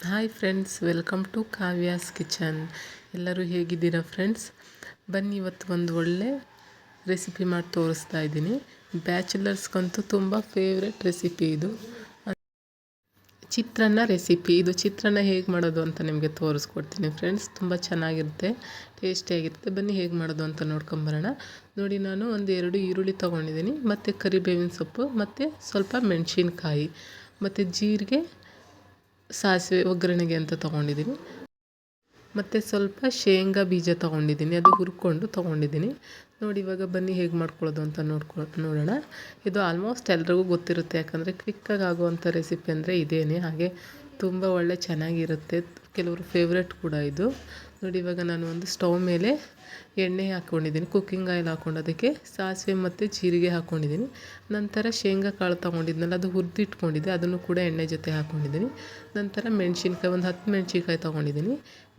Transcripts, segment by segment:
Hi friends welcome to Kavya's kitchen ಎಲ್ಲರೂ ಹೇಗಿದ್ದೀರಾ friends ಬನ್ನಿ ಇವತ್ತು ಒಂದು ಒಳ್ಳೆ ರೆಸಿಪಿ ಮಾಡಿ ತೋರಿಸ್ತಾ ಇದ್ದೀನಿ. ಬ್ಯಾಚುಲರ್ಸ್ಗಂತೂ ತುಂಬ ಫೇವ್ರೆಟ್ ರೆಸಿಪಿ ಇದು. ಚಿತ್ರಾನ್ನ ರೆಸಿಪಿ ಇದು ಚಿತ್ರಾನ್ನ ಹೇಗೆ ಮಾಡೋದು ಅಂತ ನಿಮಗೆ ತೋರಿಸ್ಕೊಡ್ತೀನಿ ಫ್ರೆಂಡ್ಸ್ ತುಂಬ ಚೆನ್ನಾಗಿರುತ್ತೆ ಟೇಸ್ಟಿಯಾಗಿರುತ್ತೆ ಬನ್ನಿ ಹೇಗೆ ಮಾಡೋದು ಅಂತ ನೋಡ್ಕೊಂಬರೋಣ ನೋಡಿ, ನಾನು ಒಂದು ಎರಡು ಈರುಳ್ಳಿ ತೊಗೊಂಡಿದ್ದೀನಿ. ಮತ್ತು ಕರಿಬೇವಿನ ಸೊಪ್ಪು, ಮತ್ತು ಸ್ವಲ್ಪ ಮೆಣಸಿನ್ಕಾಯಿ, ಮತ್ತು ಜೀರಿಗೆ ಸಾಸಿವೆ ಒಗ್ಗರಣೆಗೆ ಅಂತ ತೊಗೊಂಡಿದ್ದೀನಿ. ಮತ್ತು ಸ್ವಲ್ಪ ಶೇಂಗಾ ಬೀಜ ತೊಗೊಂಡಿದ್ದೀನಿ. ಅದು ಹುರ್ಕೊಂಡು ತೊಗೊಂಡಿದ್ದೀನಿ. ನೋಡಿ, ಇವಾಗ ಬನ್ನಿ ಹೇಗೆ ಮಾಡ್ಕೊಳ್ಳೋದು ಅಂತ ನೋಡ್ಕೊ, ನೋಡೋಣ. ಇದು ಆಲ್ಮೋಸ್ಟ್ ಎಲ್ರಿಗೂ ಗೊತ್ತಿರುತ್ತೆ. ಯಾಕಂದರೆ ಕ್ವಿಕ್ಕಾಗಿ ಆಗುವಂಥ ರೆಸಿಪಿ ಅಂದರೆ ಇದೇನೆ. ಹಾಗೆ ತುಂಬ ಒಳ್ಳೆ ಚೆನ್ನಾಗಿರುತ್ತೆ. ಕೆಲವರು ಫೇವ್ರೆಟ್ ಕೂಡ ಇದು. ನೋಡಿ, ಇವಾಗ ನಾನು ಒಂದು ಸ್ಟವ್ ಮೇಲೆ ಎಣ್ಣೆ ಹಾಕ್ಕೊಂಡಿದ್ದೀನಿ ಕುಕ್ಕಿಂಗ್ ಆಯಿಲ್ ಹಾಕ್ಕೊಂಡು ಅದಕ್ಕೆ ಸಾಸಿವೆ ಮತ್ತು ಜೀರಿಗೆ ಹಾಕ್ಕೊಂಡಿದ್ದೀನಿ ನಂತರ ಶೇಂಗಾ ಕಾಳು ತೊಗೊಂಡಿದ್ನಲ್ಲ, ಅದು ಹುರಿದಿಟ್ಕೊಂಡಿದ್ದೆ. ಅದನ್ನು ಕೂಡ ಎಣ್ಣೆ ಜೊತೆ ಹಾಕ್ಕೊಂಡಿದ್ದೀನಿ ನಂತರ ಮೆಣಸಿನ್ಕಾಯಿ, ಒಂದು ಹತ್ತು ಮೆಣಸಿನ್ಕಾಯಿ ತೊಗೊಂಡಿದ್ದೀನಿ.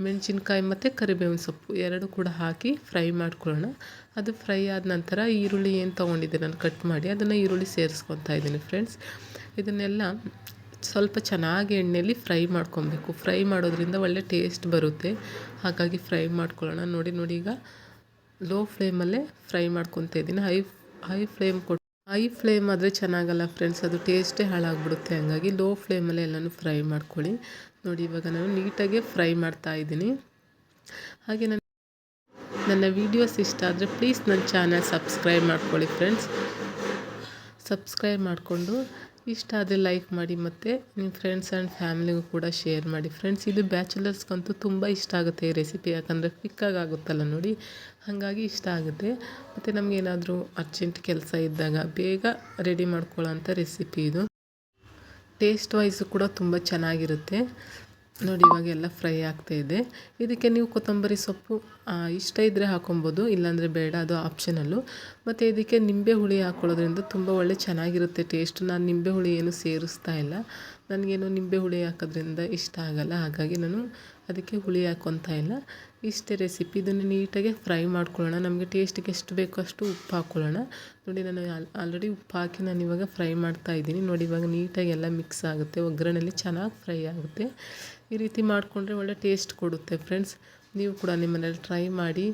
ಮೆಣಸಿನ್ಕಾಯಿ ಮತ್ತು ಕರಿಬೇವಿನ ಸೊಪ್ಪು ಎರಡು ಕೂಡ ಹಾಕಿ ಫ್ರೈ ಮಾಡ್ಕೊಳ್ಳೋಣ. ಅದು ಫ್ರೈ ಆದ ನಂತರ ಈರುಳ್ಳಿ ಏನು ತೊಗೊಂಡಿದ್ದೆ ನಾನು ಕಟ್ ಮಾಡಿ, ಅದನ್ನು ಈರುಳ್ಳಿ ಸೇರಿಸ್ಕೊತಾ ಇದ್ದೀನಿ ಫ್ರೆಂಡ್ಸ್ ಇದನ್ನೆಲ್ಲ ಸ್ವಲ್ಪ ಚೆನ್ನಾಗಿ ಎಣ್ಣೆಯಲ್ಲಿ ಫ್ರೈ ಮಾಡ್ಕೊಬೇಕು. ಫ್ರೈ ಮಾಡೋದ್ರಿಂದ ಒಳ್ಳೆ ಟೇಸ್ಟ್ ಬರುತ್ತೆ. ಹಾಗಾಗಿ ಫ್ರೈ ಮಾಡ್ಕೊಳ್ಳೋಣ. ನೋಡಿ ನೋಡಿ, ಈಗ ಲೋ ಫ್ಲೇಮಲ್ಲೇ ಫ್ರೈ ಮಾಡ್ಕೊತ ಇದ್ದೀನಿ. ಹೈ ಹೈ ಫ್ಲೇಮ್ ಕೊಟ್ಟು ಹೈ ಫ್ಲೇಮ್ ಆದರೆ ಚೆನ್ನಾಗಲ್ಲ ಫ್ರೆಂಡ್ಸ್. ಅದು ಟೇಸ್ಟೇ ಹಾಳಾಗ್ಬಿಡುತ್ತೆ. ಹಾಗಾಗಿ ಲೋ ಫ್ಲೇಮಲ್ಲೇ ಎಲ್ಲನೂ ಫ್ರೈ ಮಾಡ್ಕೊಳ್ಳಿ. ನೋಡಿ, ಇವಾಗ ನಾನು ನೀಟಾಗಿ ಫ್ರೈ ಮಾಡ್ತಾ ಇದ್ದೀನಿ. ಹಾಗೆ ನನ್ನ ನನ್ನ ವೀಡಿಯೋಸ್ ಇಷ್ಟ ಆದರೆ ಪ್ಲೀಸ್ ನನ್ನ ಚಾನಲ್ ಸಬ್ಸ್ಕ್ರೈಬ್ ಮಾಡ್ಕೊಳ್ಳಿ ಫ್ರೆಂಡ್ಸ್. ಸಬ್ಸ್ಕ್ರೈಬ್ ಮಾಡಿಕೊಂಡು ಇಷ್ಟ ಆದರೆ ಲೈಕ್ ಮಾಡಿ ಮತ್ತು ನಿಮ್ಮ ಫ್ರೆಂಡ್ಸ್ ಆ್ಯಂಡ್ ಫ್ಯಾಮಿಲಿಗೂ ಕೂಡ ಶೇರ್ ಮಾಡಿ. ಫ್ರೆಂಡ್ಸ್ ಇದು ಬ್ಯಾಚುಲರ್ಸ್ಗಂತೂ ತುಂಬ ಇಷ್ಟ ಆಗುತ್ತೆ ಈ ರೆಸಿಪಿ ಯಾಕಂದರೆ ಕ್ವಿಕ್ಕಾಗಿ ಆಗುತ್ತಲ್ಲ ನೋಡಿ. ಹಾಗಾಗಿ ಇಷ್ಟ ಆಗುತ್ತೆ. ಮತ್ತು ನಮಗೇನಾದರೂ ಅರ್ಜೆಂಟ್ ಕೆಲಸ ಇದ್ದಾಗ ಬೇಗ ರೆಡಿ ಮಾಡ್ಕೊಳ್ಳೋ ರೆಸಿಪಿ ಇದು. ಟೇಸ್ಟ್ ವೈಸು ಕೂಡ ತುಂಬ ಚೆನ್ನಾಗಿರುತ್ತೆ. ನೋಡಿ ಇವಾಗ ಎಲ್ಲ ಫ್ರೈ ಆಗ್ತಾ ಇದೆ. ಇದಕ್ಕೆ ನೀವು ಕೊತ್ತಂಬರಿ ಸೊಪ್ಪು ಇಷ್ಟ ಇದ್ದರೆ ಹಾಕೊಬೋದು, ಇಲ್ಲಾಂದರೆ ಬೇಡ, ಅದು ಆಪ್ಷನಲ್ಲು. ಮತ್ತು ಇದಕ್ಕೆ ನಿಂಬೆ ಹುಳಿ ಹಾಕ್ಕೊಳ್ಳೋದ್ರಿಂದ ತುಂಬ ಒಳ್ಳೆ ಚೆನ್ನಾಗಿರುತ್ತೆ ಟೇಸ್ಟ್. ನಾನು ನಿಂಬೆ ಹುಳಿ ಏನು ಸೇರಿಸ್ತಾ ಇಲ್ಲ. ನನಗೇನು ನಿಂಬೆ ಹುಳಿ ಹಾಕೋದ್ರಿಂದ ಇಷ್ಟ ಆಗಲ್ಲ, ಹಾಗಾಗಿ ನಾನು ಅದಕ್ಕೆ ಹುಳಿ ಹಾಕೊತ ಇಲ್ಲ. ಇಷ್ಟೇ ರೆಸಿಪಿ ಇದನ್ನು ನೀಟಾಗಿ ಫ್ರೈ ಮಾಡ್ಕೊಳ್ಳೋಣ. ನಮಗೆ ಟೇಸ್ಟಿಗೆ ಎಷ್ಟು ಬೇಕೋ ಅಷ್ಟು ಉಪ್ಪು ಹಾಕ್ಕೊಳ್ಳೋಣ ನೋಡಿ, ನಾನು ಆಲ್ರೆಡಿ ಉಪ್ಪು ಹಾಕಿ ನಾನು ಇವಾಗ ಫ್ರೈ ಮಾಡ್ತಾ ಇದ್ದೀನಿ. ನೋಡಿ, ಇವಾಗ ನೀಟಾಗಿ ಎಲ್ಲ ಮಿಕ್ಸ್ ಆಗುತ್ತೆ. ಒಗ್ಗರಣೆಯಲ್ಲಿ ಚೆನ್ನಾಗಿ ಫ್ರೈ ಆಗುತ್ತೆ. ಈ ರೀತಿ ಮಾಡಿಕೊಂಡ್ರೆ ಒಳ್ಳೆ ಟೇಸ್ಟ್ ಕೊಡುತ್ತೆ ಫ್ರೆಂಡ್ಸ್ ನೀವು ಕೂಡ ನಿಮ್ಮನೇಲಿ ಟ್ರೈ ಮಾಡಿ.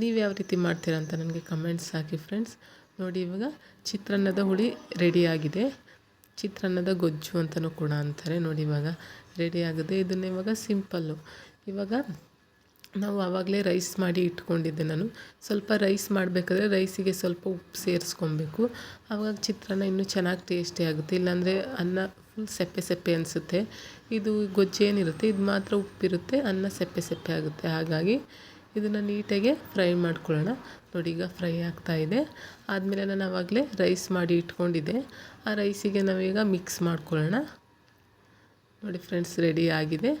ನೀವು ಯಾವ ರೀತಿ ಮಾಡ್ತೀರಾ ಅಂತ ನನಗೆ ಕಮೆಂಟ್ಸ್ ಹಾಕಿ ಫ್ರೆಂಡ್ಸ್ ನೋಡಿ, ಇವಾಗ ಚಿತ್ರಾನ್ನದ ಹುಳಿ ರೆಡಿಯಾಗಿದೆ ಚಿತ್ರಾನ್ನದ ಗೊಜ್ಜು ಅಂತಲೂ ಕೂಡ ಅಂತಾರೆ. ನೋಡಿ ಇವಾಗ ರೆಡಿ ಆಗಿದೆ. ಇದನ್ನು ಇವಾಗ ಸಿಂಪಲ್ಲು ಇವಾಗ ನಾವು ಆವಾಗಲೇ ರೈಸ್ ಮಾಡಿ ಇಟ್ಕೊಂಡಿದ್ದೆ ನಾನು. ಸ್ವಲ್ಪ ರೈಸ್ ಮಾಡಬೇಕಾದ್ರೆ ರೈಸಿಗೆ ಸ್ವಲ್ಪ ಉಪ್ಪು ಸೇರಿಸ್ಕೊಬೇಕು. ಆವಾಗ ಚಿತ್ರಾನ್ನ ಇನ್ನೂ ಚೆನ್ನಾಗಿ ಟೇಸ್ಟಿ ಆಗುತ್ತೆ. ಇಲ್ಲಾಂದರೆ ಅನ್ನ ಫುಲ್ ಸೆಪ್ಪೆ ಸೆಪ್ಪೆ ಅನಿಸುತ್ತೆ. ಇದು ಗೊಜ್ಜೇನಿರುತ್ತೆ ಇದು ಮಾತ್ರ ಉಪ್ಪಿರುತ್ತೆ, ಅನ್ನ ಸೆಪ್ಪೆ ಸೆಪ್ಪೆ ಆಗುತ್ತೆ. ಹಾಗಾಗಿ ಇದನ್ನು ನೀಟಾಗಿ ಫ್ರೈ ಮಾಡ್ಕೊಳ್ಳೋಣ. ನೋಡಿ, ಈಗ ಫ್ರೈ ಆಗ್ತಾ ಇದೆ. ಆದಮೇಲೆ ನಾನು ಆವಾಗಲೇ ರೈಸ್ ಮಾಡಿ ಇಟ್ಕೊಂಡಿದ್ದೆ. ಆ ರೈಸಿಗೆ ನಾವೀಗ ಮಿಕ್ಸ್ ಮಾಡ್ಕೊಳ್ಳೋಣ. ನೋಡಿ ಫ್ರೆಂಡ್ಸ್, ರೆಡಿ ಆಗಿದೆ.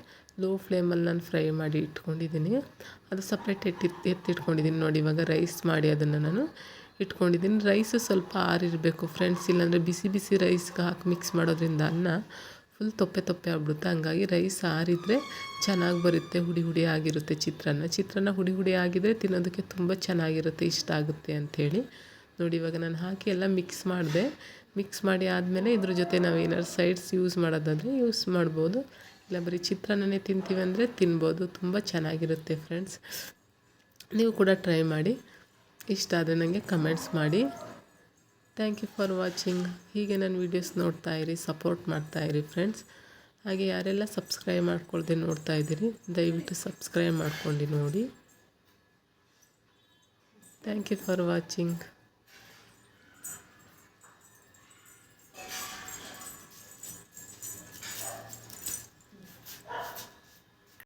ಲೋ ಫ್ಲೇಮಲ್ಲಿ ನಾನು ಫ್ರೈ ಮಾಡಿ ಇಟ್ಕೊಂಡಿದ್ದೀನಿ. ಅದು ಸಪ್ರೇಟ್ ಎತ್ತಿ, ಎತ್ತಿಟ್ಕೊಂಡಿದ್ದೀನಿ. ನೋಡಿ, ಇವಾಗ ರೈಸ್ ಮಾಡಿ ಅದನ್ನು ನಾನು ಇಟ್ಕೊಂಡಿದ್ದೀನಿ. ರೈಸು ಸ್ವಲ್ಪ ಆರಿರಬೇಕು ಫ್ರೆಂಡ್ಸ್. ಇಲ್ಲಾಂದರೆ ಬಿಸಿ ಬಿಸಿ ರೈಸ್ಗೆ ಹಾಕಿ ಮಿಕ್ಸ್ ಮಾಡೋದ್ರಿಂದ ಅನ್ನ ಫುಲ್ ತೊಪ್ಪೆ ತೊಪ್ಪೆ ಆಗ್ಬಿಡುತ್ತೆ. ಹಂಗಾಗಿ ರೈಸ್ ಆರಿದರೆ ಚೆನ್ನಾಗಿ ಬರುತ್ತೆ, ಹುಡಿ ಹುಡಿ ಆಗಿರುತ್ತೆ ಚಿತ್ರಾನ್ನ. ಚಿತ್ರಾನ್ನ ಹುಡಿ ಹುಡಿ ಆಗಿದ್ರೆ ತಿನ್ನೋದಕ್ಕೆ ತುಂಬ ಚೆನ್ನಾಗಿರುತ್ತೆ, ಇಷ್ಟ ಆಗುತ್ತೆ ಅಂಥೇಳಿ. ನೋಡಿ, ಇವಾಗ ನಾನು ಹಾಕಿ ಎಲ್ಲ ಮಿಕ್ಸ್ ಮಾಡಿದೆ. ಮಿಕ್ಸ್ ಮಾಡಿ ಆದಮೇಲೆ ಇದ್ರ ಜೊತೆ ನಾವು ಏನಾದ್ರು ಸೈಡ್ಸ್ ಯೂಸ್ ಮಾಡೋದಾದರೆ ಯೂಸ್ ಮಾಡ್ಬೋದು. ಇಲ್ಲ, ಬರೀ ಚಿತ್ರಾನ್ನನೇ ತಿಂತೀವಿ ಅಂದರೆ ತಿನ್ಬೋದು. ತುಂಬ ಚೆನ್ನಾಗಿರುತ್ತೆ ಫ್ರೆಂಡ್ಸ್ ನೀವು ಕೂಡ ಟ್ರೈ ಮಾಡಿ. ಇಷ್ಟ ಆದರೆ ನನಗೆ ಕಮೆಂಟ್ಸ್ ಮಾಡಿ. ಥ್ಯಾಂಕ್ ಯು ಫಾರ್ ವಾಚಿಂಗ್ ಹೀಗೆ ನನ್ನ ವೀಡಿಯೋಸ್ ನೋಡ್ತಾ ಇರಿ ಸಪೋರ್ಟ್ ಮಾಡ್ತಾ ಇರಿ ಫ್ರೆಂಡ್ಸ್ ಹಾಗೆ ಯಾರೆಲ್ಲ ಸಬ್ಸ್ಕ್ರೈಬ್ ಮಾಡ್ಕೊಳ್ದೆ ನೋಡ್ತಾ ಇದ್ದೀರಿ, ದಯವಿಟ್ಟು ಸಬ್ಸ್ಕ್ರೈಬ್ ಮಾಡ್ಕೊಂಡು ನೋಡಿ. Thank you for watching